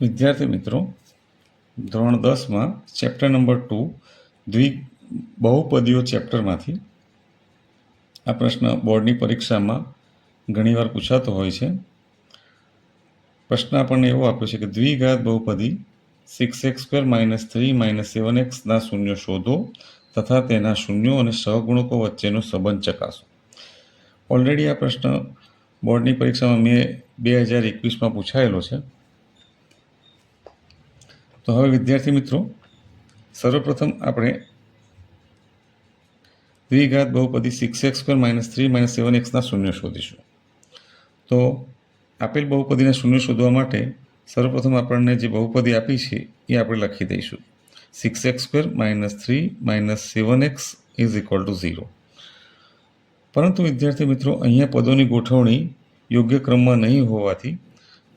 વિદ્યાર્થી મિત્રો, ધોરણ દસમાં ચેપ્ટર નંબર ટુ દ્વિ, બહુપદીઓ ચેપ્ટરમાંથી આ પ્રશ્ન બોર્ડની પરીક્ષામાં ઘણીવાર પૂછાતો હોય છે. પ્રશ્ન આપણને એવો આપ્યો છે કે દ્વિઘાત બહુપદી six x square minus three minus seven એક્સના શૂન્યો શોધો તથા તેના શૂન્યો અને સહગુણકો વચ્ચેનો સંબંધ ચકાસો. ઓલરેડી આ પ્રશ્ન બોર્ડની પરીક્ષામાં મેં બે હજાર એકવીસમાં પૂછાયેલો છે. તો હવે, વિદ્યાર્થી મિત્રો, સર્વપ્રથમ આપણે દ્વિઘાત બહુપદી six x square minus three minus seven એક્સના શૂન્ય શોધીશું. તો આપેલ બહુપદીના શૂન્ય શોધવા માટે સર્વપ્રથમ આપણને જે બહુપદી આપી છે, એ આપણે લખી દઈશું. Six x square minus three minus seven x is equal to zero પરંતુ વિદ્યાર્થી મિત્રો, અહીંયા પદોની ગોઠવણી યોગ્ય ક્રમમાં નહીં હોવાથી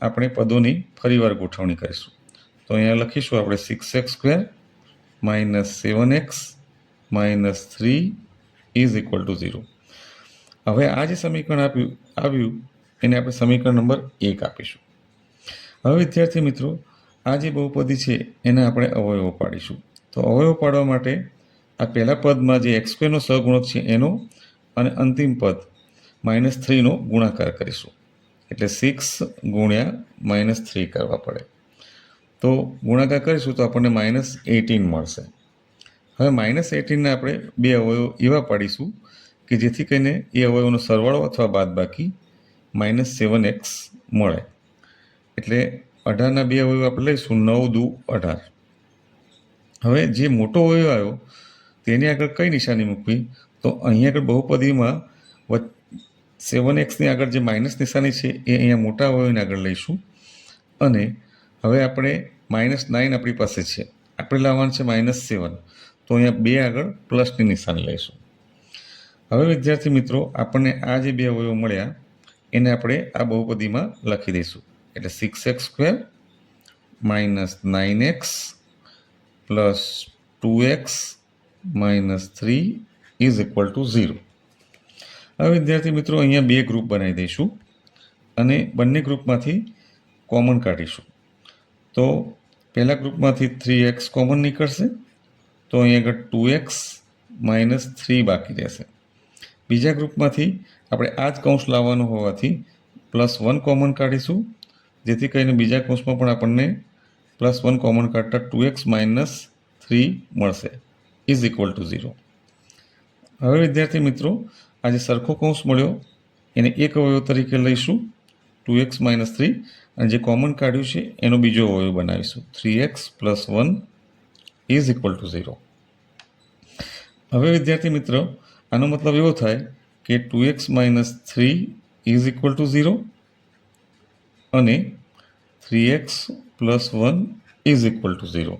આપણે પદોની ફરીવાર ગોઠવણી કરીશું. તો અહીંયા લખીશું આપણે six x square minus seven x minus three is equal to zero હવે આ જે સમીકરણ આપ્યું, આવ્યું, એને આપણે સમીકરણ નંબર એક આપીશું. હવે વિદ્યાર્થી મિત્રો, આ જે બહુપદી છે, એને આપણે અવયવો પાડીશું. તો અવયવો પાડવા માટે આ પહેલા પદમાં જે એક્સ સ્ક્વેરનો સહગુણક છે, એનો અને અંતિમ પદ માઇનસ થ્રીનો ગુણાકાર કરીશું. એટલે સિક્સ ગુણ્યા માઇનસ થ્રી કરવા પડે. તો ગુણાકાર કરીશું તો આપણને માઇનસ એટીન મળશે. હવે માઇનસ એટીનને આપણે બે અવયવો એવા પાડીશું કે જેથી કરીને એ અવયવોનો સરવાળો અથવા બાદબાકી માઇનસ સેવન એક્સ મળે. એટલે અઢારના બે અવયવ આપણે લઈશું, નવ દુ અઢાર. હવે જે મોટો અવયવ આવ્યો, તેની આગળ કઈ નિશાની મૂકવી? તો અહીં આગળ બહુપદીમાં સેવન એક્સની આગળ જે માઇનસ નિશાની છે, એ અહીંયા મોટા અવયવની આગળ લઈશું. અને હવે આપણે માઇનસ નાઇન આપણી પાસે છે. આપણે લાવવાનું છે માઇનસ સેવન તો અહીંયા બે આગળ પ્લસની નિશાની લઈશું. હવે વિદ્યાર્થી મિત્રો, આપણને આ જે બે અવયવો મળ્યા, એને આપણે આ બહુપદીમાં લખી દઈશું. એટલે six x square minus nine x plus two x minus three is equal to zero હવે વિદ્યાર્થી મિત્રો, અહીંયા બે ગ્રુપ બનાવી દઈશું અને બંને ગ્રુપમાંથી કોમન કાઢીશું. તો પહેલા ગ્રુપમાંથી થ્રી એક્સ કોમન નીકળશે. તો અહીં આગળ ટુ એક્સ માઇનસ થ્રી બાકી રહેશે. બીજા ગ્રુપમાંથી આપણે આ જ કૌંસ લાવવાનો હોવાથી પ્લસ વન કોમન કાઢીશું. જેથી કરીને બીજા કૌંસમાં પણ આપણને પ્લસ વન કોમન કાઢતા ટુ એક્સ માઇનસ થ્રી મળશે. ઇઝ ઇક્વલ ટુ ઝીરો હવે વિદ્યાર્થી મિત્રો, આજે સરખો કૌંસ મળ્યો. એને એક અવયવ તરીકે લઈશું. ટુ એક્સ માઇનસ થ્રી જે કોમન કાઢ્યું છે, એનો બીજો અવયવ બનાવીશું. Three x plus one is equal to zero હવે વિદ્યાર્થી મિત્રો, આનો મતલબ એવો થાય કે two x minus three is equal to zero અને three x plus one is equal to zero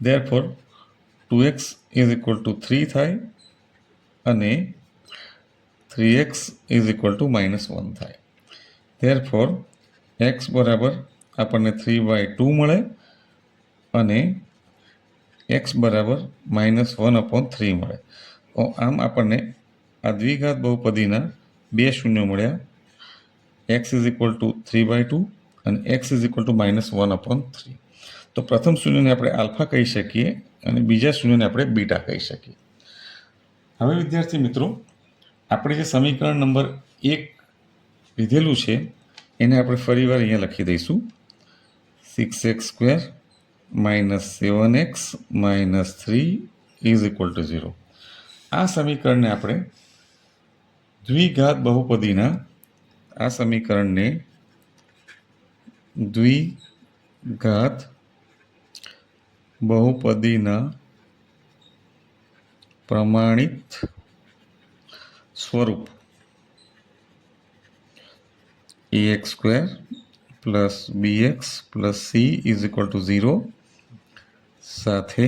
therefore two x is equal to three થાય અને three x is equal to minus one થાય. દેર ફોર એક્સ બરાબર આપણને three by two મળે અને x બરાબર minus one upon three મળે. તો આમ આપણને આ દ્વિઘાત બહુપદીના બે શૂન્યો મળ્યા. X is equal to three by two અને x is equal to minus one upon three તો પ્રથમ શૂન્યને આપણે આલ્ફા કહી શકીએ અને બીજા શૂન્યને આપણે બીટા કહી શકીએ. હવે વિદ્યાર્થી મિત્રો, આપણે જે સમીકરણ નંબર એક લીધેલું છે, એને આપણે ફરીવાર અહીંયા લખી દઈશું. Six x square minus seven x minus three is equal to zero આ સમીકરણને આપણે દ્વિઘાત બહુપદીના આ સમીકરણને દ્વિઘાત બહુપદીના પ્રમાણિત સ્વરૂપ a x plus x plus c is equal to zero સાથે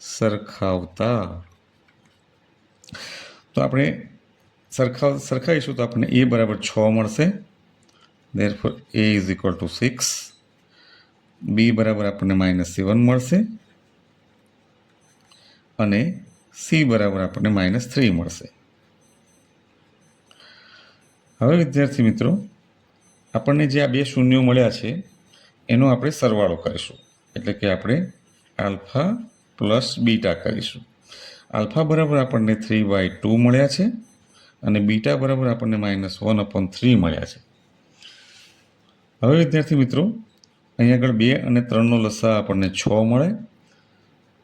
સરખાવતા. તો આપણે સરખા સરખાવીશું તો આપણને એ બરાબર છ મળશે. Therefore a is equal to six b બરાબર આપણને માઇનસ સેવન મળશે. અને સી બરાબર આપણને માઇનસ થ્રી મળશે. હવે વિદ્યાર્થી મિત્રો આપણને જે આ બે શૂન્યો મળ્યા છે, એનો આપણે સરવાળો કરીશું. એટલે કે આપણે આલ્ફા પ્લસ બીટા કરીશું. આલ્ફા બરાબર આપણને થ્રી બાય ટુ મળ્યા છે અને બીટા બરાબર આપણને માઇનસ વન અપોન થ્રી મળ્યા છે. હવે વિદ્યાર્થી મિત્રો, અહીં આગળ બે અને ત્રણનો લસા આપણને છ મળે,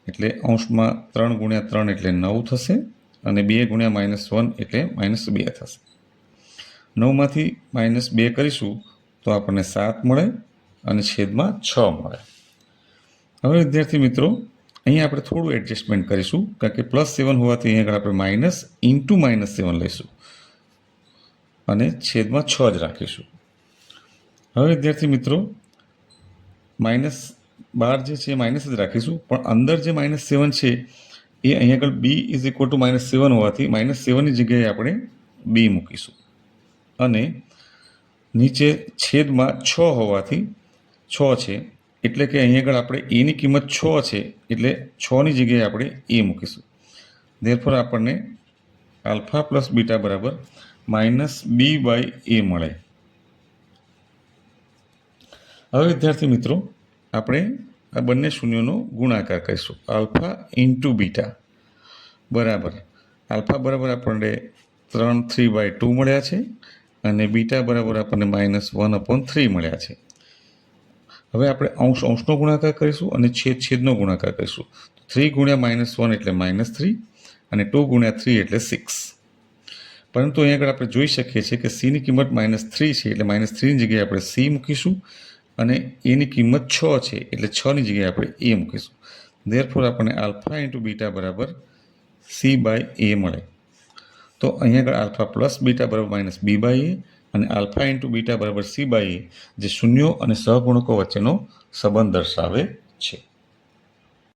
એટલે અંશમાં ત્રણ ગુણ્યા ત્રણ એટલે નવ થશે અને બે ગુણ્યા માઇનસ વન એટલે માઇનસ બે થશે. નવમાંથી માઇનસ બે કરીશું તો આપણને સાત મળે અને છેદમાં છ મળે. હવે વિદ્યાર્થી મિત્રો, અહીંયા આપણે થોડું એડજસ્ટમેન્ટ કરીશું, કારણ કે પ્લસ સેવન હોવાથી અહીં આગળ આપણે માઇનસ ઇન્ટુ માઇનસ સેવન લઈશું અને છેદમાં છ જ રાખીશું. હવે વિદ્યાર્થી મિત્રો માઇનસ બાર જે છે માઇનસ જ રાખીશું, પણ અંદર જે માઇનસ સેવન છે એ અહીં આગળ b is equal to minus seven હોવાથી માઇનસ સેવનની જગ્યાએ આપણે બી મૂકીશું. અને નીચે છેદમાં છ હોવાથી છ છે. એટલે કે અહીં આગળ આપણે એની કિંમત છ છે, એટલે છની જગ્યાએ આપણે એ મૂકીશું. ધેરફોર આપણને આલ્ફા પ્લસ બીટા બરાબર માઇનસ બી બાય એ મળે. હવે વિદ્યાર્થી મિત્રો, આપણે આ બંને શૂન્યોનો ગુણાકાર કરીશું. આલ્ફા ઇન્ટુ બીટા બરાબર. આલ્ફા બરાબર આપણને ત્રણ, થ્રી બાય ટુ મળ્યા છે. અને બીટા બરાબર આપણને માઇનસ વન અપોન થ્રી મળ્યા છે. હવે આપણે અંશ, અંશનો ગુણાકાર કરીશું અને છેદ, છેદનો ગુણાકાર કરીશું. થ્રી ગુણ્યા માઇનસ વન એટલે માઇનસ થ્રી અને ટુ ગુણ્યા થ્રી એટલે સિક્સ પરંતુ અહીં આગળ આપણે જોઈ શકીએ છીએ કે સીની કિંમત માઇનસ થ્રી છે એટલે માઇનસ થ્રીની જગ્યાએ આપણે સી મૂકીશું અને એની કિંમત છ છે એટલે છની જગ્યાએ આપણે એ મૂકીશું. દેરફોર આપણને આલ્ફા ઇન્ટુ બીટા બરાબર સી બાય એ મળે. તો અહીંયા આગળ આલ્ફા પ્લસ બીટા બરાબર માઇનસ બી બાય અને આલ્ફા ઇન્ટુ બીટા બરાબર સી બાય જે શૂન્યો અને સહગુણકો વચ્ચેનો સંબંધ દર્શાવે છે.